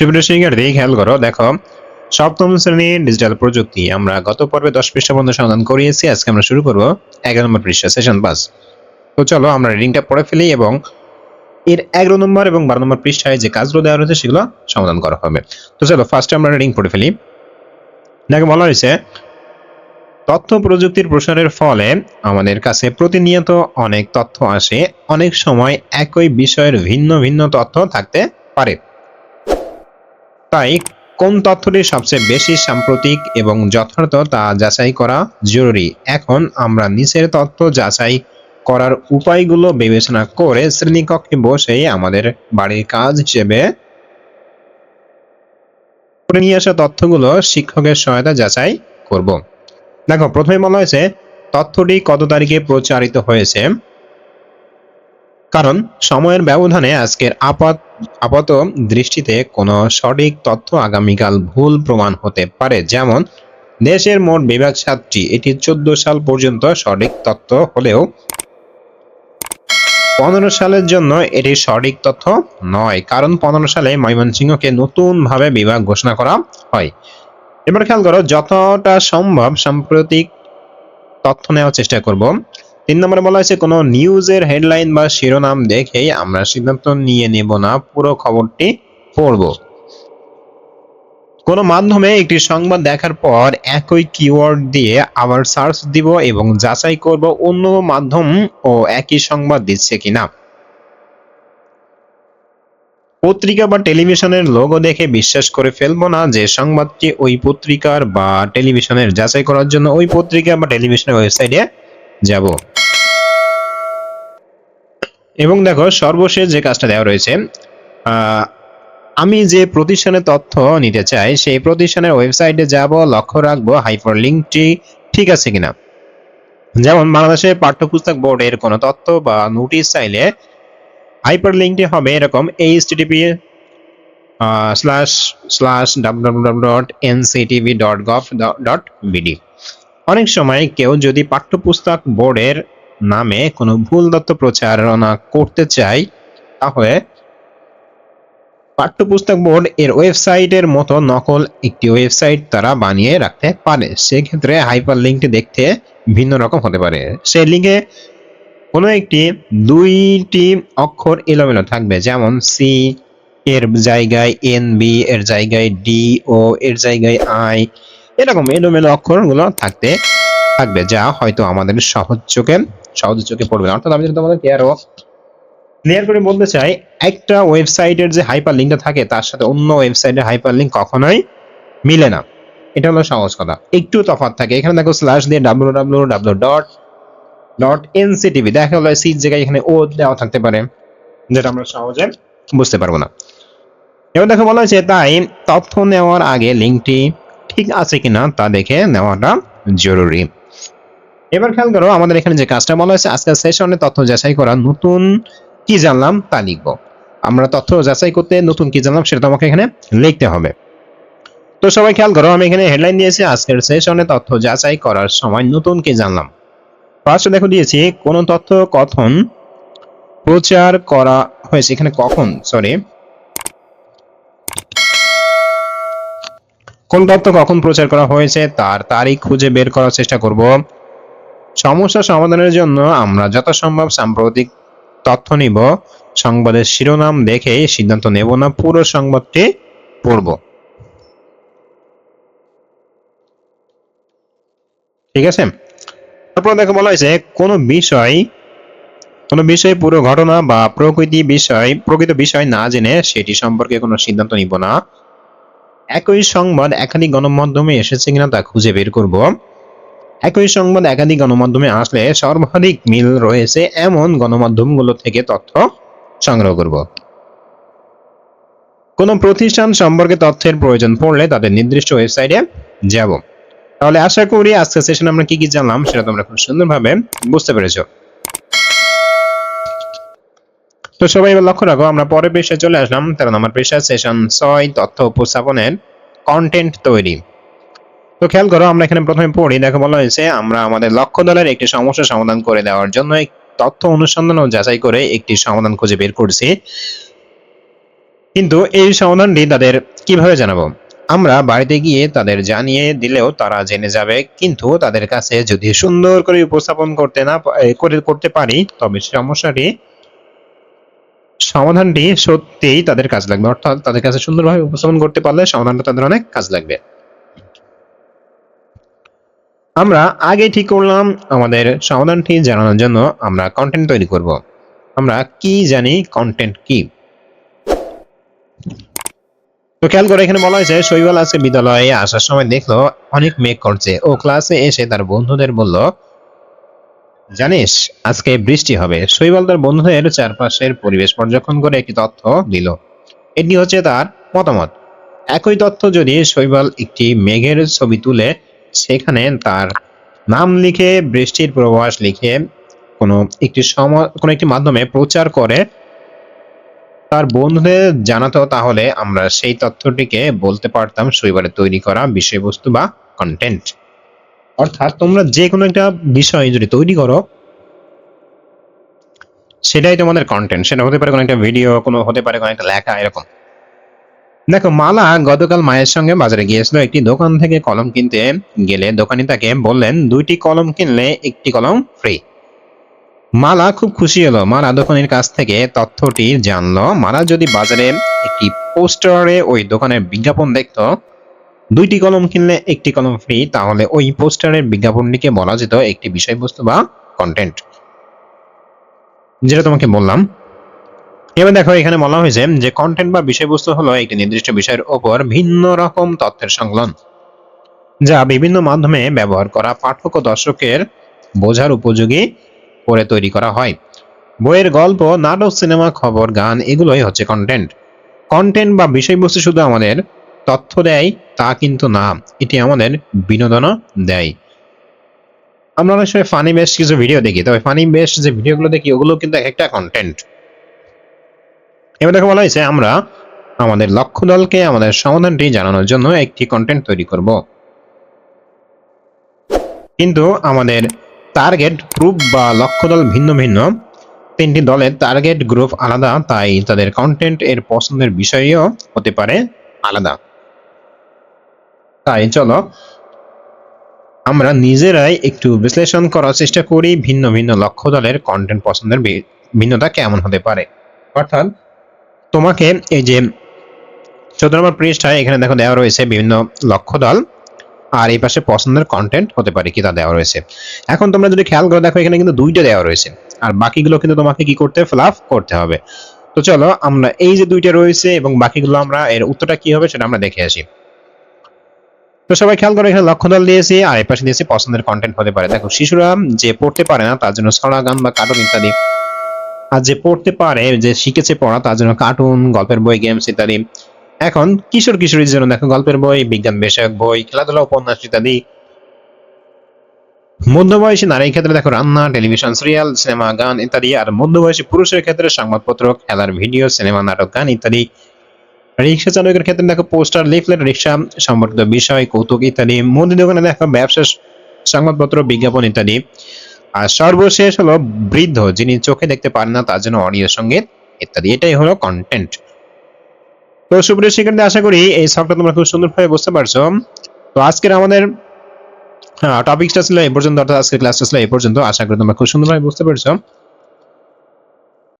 সুপ্রিয় শিক্ষার্থী খেয়াল করো, দেখো, সপ্তম শ্রেণির ডিজিটাল প্রযুক্তি। আমরা গত পর্বে দশ পৃষ্ঠা পর্যন্ত সমাধান করিয়েছি, আজকে আমরা শুরু করব এগারো নম্বর পৃষ্ঠা সেশন পাস তো চলো, আমরা রিডিংটা পড়ে ফেলি এবং এর এগারো নম্বর এবং বারো নম্বর পৃষ্ঠায় যে কাজগুলো দেওয়া রয়েছে সেগুলো সমাধান করা হবে। তো চলো ফার্স্টে আমরা রিডিং পড়ে ফেলি। দেখো, বলা হয়েছে, তথ্য প্রযুক্তির প্রসারের ফলে আমাদের কাছে প্রতিনিয়ত অনেক তথ্য আসে, অনেক সময় একই বিষয়ের ভিন্ন ভিন্ন তথ্য থাকতে পারে। তাই কোন তথ্যটি সবচেয়ে বেশি সাম্প্রতিক এবং যথার্থ তা যাচাই করা জরুরি? এখন আমরা নিচের তথ্য যাচাই করার উপায়গুলো বিবেচনা করে শ্রেণীকক্ষে বসেই আমাদের বাড়ির কাজ হিসেবে নিয়ে আসা তথ্যগুলো শিক্ষকের সহায়তা যাচাই করব। দেখো, প্রথমে বলা হয়েছে, তথ্যটি কত তারিখে প্রচারিত হয়েছে? কারণ, সময়ের ব্যবধানে আজকের আপাত আপাত দৃষ্টিতে কোনো সঠিক তথ্য আগামীকাল ভুল প্রমাণ হতে পারে। যেমন, দেশের মোট বিভাগ সাতটি, এটি চোদ্দ সাল পর্যন্ত সঠিক তথ্য হলেও পনেরো সালের জন্য এটি সঠিক তথ্য নয়, কারণ পনেরো সালে ময়মনসিংহকে নতুনভাবে বিভাগ ঘোষণা করা হয়। এবার খেয়াল করো, যতটা সম্ভব সাম্প্রতিক তথ্য নেওয়ার চেষ্টা করব। তিন নম্বরে বলা হয়েছে, কোনো নিউজের হেডলাইন বা শিরোনাম দেখেই আমরা সিদ্ধান্ত নিয়ে নেব না, পুরো খবরটি পড়ব। কোনো মাধ্যমে একটি সংবাদ দেখার পর একই কিওয়ার্ড দিয়ে আবার সার্চ দিব এবং যাচাই করব অন্য মাধ্যম ও একই সংবাদ দিচ্ছে কিনা। পত্রিকা বা টেলিভিশনের লোগো দেখে বিশ্বাস করে ফেলব না যে সংবাদটি ওই পত্রিকার বা টেলিভিশনের যাচাই করার জন্য ওই পত্রিকা বা টেলিভিশনের ওয়েবসাইটে যাব। এবং দেখো, সর্বশেষ যে কাজটা দেওয়া রয়েছে আমি যে প্রতিষ্ঠানের তথ্য নিতে চাই, সেই প্রতিষ্ঠানের ওয়েবসাইটে যাব, লক্ষ্য রাখব হাইপার লিঙ্কটি ঠিক আছে কিনা। যেমন বাংলাদেশের পাঠ্যপুস্তক বোর্ডের কোনো তথ্য বা নোটিশ চাইলে হাইপার লিঙ্কটি হবে এরকম H HTTP slash slash W dot NCTV dot gov dot BD অনেক সময় কেউ যদি পাঠ্যপুস্তক বোর্ডের নামে কোনো ভুল তথ্য প্রচারণা করতে চায়, তাহলে পাঠ্যপুস্তক বোর্ড এর ওয়েবসাইটের মতো নকল একটি ওয়েবসাইট তারা বানিয়ে রাখতে পারে। সেক্ষেত্রে হাইপার লিঙ্কটি দেখতে ভিন্ন রকম হতে পারে। সেই লিঙ্কে কোনো একটি, দুইটি অক্ষর এলোমেলো থাকবে। যেমন সি এর জায়গায় এন বি এর জায়গায় ডি ও এর জায়গায় আই এরকম এলোমেলো অক্ষরগুলো থাকতে থাকবে, যা হয়তো আমাদের সহজ চোখে সহজ চোখে পড়বে না। অর্থাৎ আমি যদি তোমাদেরকে আরও ক্লিয়ার করে বলতে চাই, একটা ওয়েবসাইটের যে হাইপার লিঙ্কটা থাকে, তার সাথে অন্য ওয়েবসাইটের হাইপার লিঙ্ক কখনোই মিলে না। এটা হলো সহজ কথা। একটু তফাৎ থাকে। এখানে দেখো স্ল্যাশ দিয়ে W W W dot dot NCTV দেখা হলো সিট জায়গায় এখানে ও দেওয়া থাকতে পারে, যেটা আমরা সহজে বুঝতে পারব না। এবার দেখো বলা হয়েছে, তাই তথ্য নেওয়ার আগে লিঙ্কটি ঠিক আছে কিনা তা দেখে নেওয়াটা জরুরি। এবার খেয়াল করো, আমাদের এখানে যে কাজটা বলা হয়েছে, আজকের সেশনে তথ্য যাচাই করা নতুন কি জানলাম তা লিখব। আমরা তথ্য যাচাই করতে নতুন কি জানলাম সেটা তোমাকে এখানে লিখতে হবে। তো সবাই খেয়াল করো, আমি এখানে হেডলাইন দিয়েছি, আজকের সেশনে তথ্য যাচাই করার সময় নতুন কি জানলাম। ফার্স্ট দেখো দিয়েছি, কোন তথ্য কখন প্রচার করা হয়েছে, এখানে কখন? সরি কোন তথ্য কখন প্রচার করা হয়েছে, তার তারিখ খুঁজে বের করার চেষ্টা করব। সমস্যা সমাধানের জন্য আমরা যথাসম্ভব সাম্প্রতিক তথ্য নিব। সংবাদের শিরোনাম দেখে সিদ্ধান্ত নেব না, পুরো সংবাদটি পড়ব। ঠিক আছে? তারপর দেখো বলা হয়েছে, কোনো বিষয়, কোনো বিষয়ে, পুরো ঘটনা বা প্রকৃতি বিষয়, প্রকৃত বিষয় না জেনে সেটি সম্পর্কে কোনো সিদ্ধান্ত নিব না। একই সংবাদ একাধিক গণমাধ্যমে এসেছে কিনা তা খুঁজে বের করব। একই সংবাদ একাধিক গণমাধ্যমে আসলে সর্বাধিক মিল রয়েছে এমন গণমাধ্যমগুলো থেকে তথ্য সংগ্রহ করব। কোনো প্রতিষ্ঠান সম্পর্কে তথ্যের প্রয়োজন পড়লে তাদের নির্দিষ্ট ওয়েবসাইটে যাব। তাহলে আশা করি আজকের সেশন আমরা কি কি জানলাম সেটা তোমরা খুব সুন্দরভাবে বুঝতে পেরেছ। তো সবাই লক্ষ্য রাখো, আমরা পরে পৃষ্ঠায় চলে আসলাম। তেরো নম্বর পৃষ্ঠা সেশন ছয়, তথ্য উপস্থাপনের কন্টেন্ট তৈরি। তো খেয়াল করো, আমরা এখানে প্রথমে পড়ি। দেখো বলা হয়েছে, আমরা আমাদের লক্ষ্য দলের একটি সমস্যা সমাধান করে দেওয়ার জন্য তথ্য অনুসন্ধান ও যাচাই করে একটি সমাধান খুঁজে বের করছি। কিন্তু এই সমাধানটি তাদের কীভাবে জানাব? আমরা বাড়িতে গিয়ে তাদের জানিয়ে দিলেও তারা জেনে যাবে, কিন্তু তাদের কাছে যদি সুন্দর করে উপস্থাপন করতে না করে করতে পারি, তবে সমস্যাটি সমাধানটি সত্যিই তাদের কাজ লাগবে। অর্থাৎ তাদের কাছে সুন্দরভাবে উপস্থাপন করতে পারলে সমাধানটা তাদের অনেক কাজ লাগবে। আমরা আগে ঠিক করলাম আমাদের সমাধানটি জানানোর জন্য আমরা কন্টেন্ট তৈরি করব। আমরা কি জানি কন্টেন্ট কি? তো খেয়াল করে এখানে বলা হয়েছে, শৈবাল আজকে বিদ্যালয়ে আসার সময় দেখল অনেক মেঘ করছে। ও ক্লাসে এসে তার বন্ধুদের বলল জানিস, আজকে বৃষ্টি হবে। শৈবাল তার বন্ধুদের চারপাশের পরিবেশ পর্যবেক্ষণ করে একটি তথ্য দিল। এটি হচ্ছে তার মতামত। একই তথ্য যদি শৈবাল একটি মেঘের ছবি তুলে, সেখানে তার নাম লিখে, বৃষ্টির প্রবাস লিখে কোনো একটি সম, কোনো একটি মাধ্যমে প্রচার করে তার বন্ধুদের জানাতো, তাহলে আমরা সেই তথ্যটিকে বলতে পারতাম শৈবালের তৈরি করা বিষয়বস্তু বা কন্টেন্ট অর্থাৎ তোমরা যে কোনো একটা বিষয় যদি তৈরি করো, সেটাই তোমাদের কন্টেন্ট সেটা হতে পারে কোনো একটা ভিডিও কোনো হতে পারে কোনো একটা লেখা, এরকম। দেখো, মালা গতকাল মায়ের সঙ্গে বাজারে গিয়েছিল। একটি দোকান থেকে কলম কিনতে গেলে দোকানি তাকে বললেন, দুইটি কলম কিনলে একটি কলম ফ্রি মালা খুব খুশি হলো। মালা দোকানের কাছ থেকে তথ্যটি জানলো। মালা যদি বাজারে একটি পোস্টারে ওই দোকানের বিজ্ঞাপন দেখতো দুইটি কলম কিনলে একটি কলম ফ্রি তাহলে ওই পোস্টারের বিজ্ঞাপনটিকে বলা যেত একটি বিষয়বস্তু বা কন্টেন্ট যেটা তোমাকে বললাম। এবার দেখো, এখানে বলা হয়েছে যে কন্টেন্ট বা বিষয়বস্তু হলো একটি নির্দিষ্ট বিষয়ের ওপর ভিন্ন রকম তথ্যের সংকলন যা বিভিন্ন মাধ্যমে ব্যবহার করা পাঠক ও দর্শকের বোঝার উপযোগী করে তৈরি করা হয়। বইয়ের গল্প, নাটক, সিনেমা, খবর, গান, এগুলোই হচ্ছে কন্টেন্ট কন্টেন্ট বা বিষয়বস্তু শুধু আমাদের তথ্য দেয়, তা কিন্তু না। এটি আমাদের বিনোদনও দেয়। আমরা অনেক সময় ফানি বেশ কিছু ভিডিও দেখি। তবে ফানি বেশ যে ভিডিওগুলো দেখি, ওগুলো কিন্তু এক একটা কন্টেন্ট এবার দেখো বলা হয়েছে, আমরা আমাদের লক্ষ্য দলকে আমাদের সমাধানটি জানানোর জন্য একটি কন্টেন্ট তৈরি করব। কিন্তু আমাদের টার্গেট গ্রুপ বা লক্ষ্য দল ভিন্ন ভিন্ন। তিনটি দলের টার্গেট গ্রুপ আলাদা, তাই তাদের কন্টেন্ট এর পছন্দের বিষয়ও হতে পারে আলাদা। তাই চলো। আমরা নিজেরাই একটু বিশ্লেষণ করার চেষ্টা করি ভিন্ন ভিন্ন লক্ষ্য দলের কন্টেন্ট পছন্দের ভিন্নতা কেমন হতে পারে। অর্থাৎ তোমাকে এই যে চোদ্দ নম্বর পৃষ্ঠায় এখানে দেখো দেওয়া রয়েছে বিভিন্ন লক্ষ্য দল, আর এই পাশে পছন্দের কন্টেন্ট হতে পারে কি তা দেওয়া রয়েছে। এখন তোমরা যদি খেয়াল করে, দেখো এখানে কিন্তু দুইটা দেওয়া রয়েছে, আর বাকিগুলো কিন্তু তোমাকে কি করতে ফিল করতে হবে। তো চলো, আমরা এই যে দুইটা রয়েছে এবং বাকিগুলো আমরা, এর উত্তরটা কি হবে সেটা আমরা দেখে আসি। তো সবাই খেয়াল করে, এখানে লক্ষ্য দল দিয়েছি, আর এই পাশে দিয়েছি পছন্দের কন্টেন্ট হতে পারে। দেখো, শিশুরা যে পড়তে পারে না, তার জন্য ছড়া গান বা কার্টুন ইত্যাদি। আর যে পড়তে পারে, যে শিখেছে পড়া, তার জন্য কার্টুন গল্পের বই গেমস ইত্যাদি। এখন কিশোর কিশোরীর জন্য দেখো, গল্পের বই, বিজ্ঞান বিষয়ক বই, খেলাধুলা, উপন্যাস ইত্যাদি। মধ্যবয়সী নারীর ক্ষেত্রে দেখো, রান্না টেলিভিশন সিরিয়াল সিনেমা গান ইত্যাদি। আর মধ্যবয়সী পুরুষের ক্ষেত্রে সংবাদপত্র, খেলার ভিডিও সিনেমা নাটক, গান ইত্যাদি। রিক্সা চালকের ক্ষেত্রে দেখো পোস্টার, লিফলেট, রিক্সা সম্পর্কিত বিষয়, কৌতুক ইত্যাদি। মুদি দোকানে দেখো ব্যবসা সংবাদপত্র, বিজ্ঞাপন ইত্যাদি। আর সর্বশেষ হলো বৃদ্ধ যিনি চোখে দেখতে পারেন না, তার জন্য অডিও সংগীত ইত্যাদি। এটাই হলো কন্টেন্ট তো সুপ্রিয় শিক্ষার্থী, আশা করি এই সবটা তোমরা খুব সুন্দরভাবে বুঝতে পারছ। তো আজকের আমাদের টপিকটা ছিল এই পর্যন্ত, অর্থাৎ আজকের ক্লাসটা ছিল এই পর্যন্ত। আশা করি তোমরা খুব সুন্দরভাবে বুঝতে পারছ।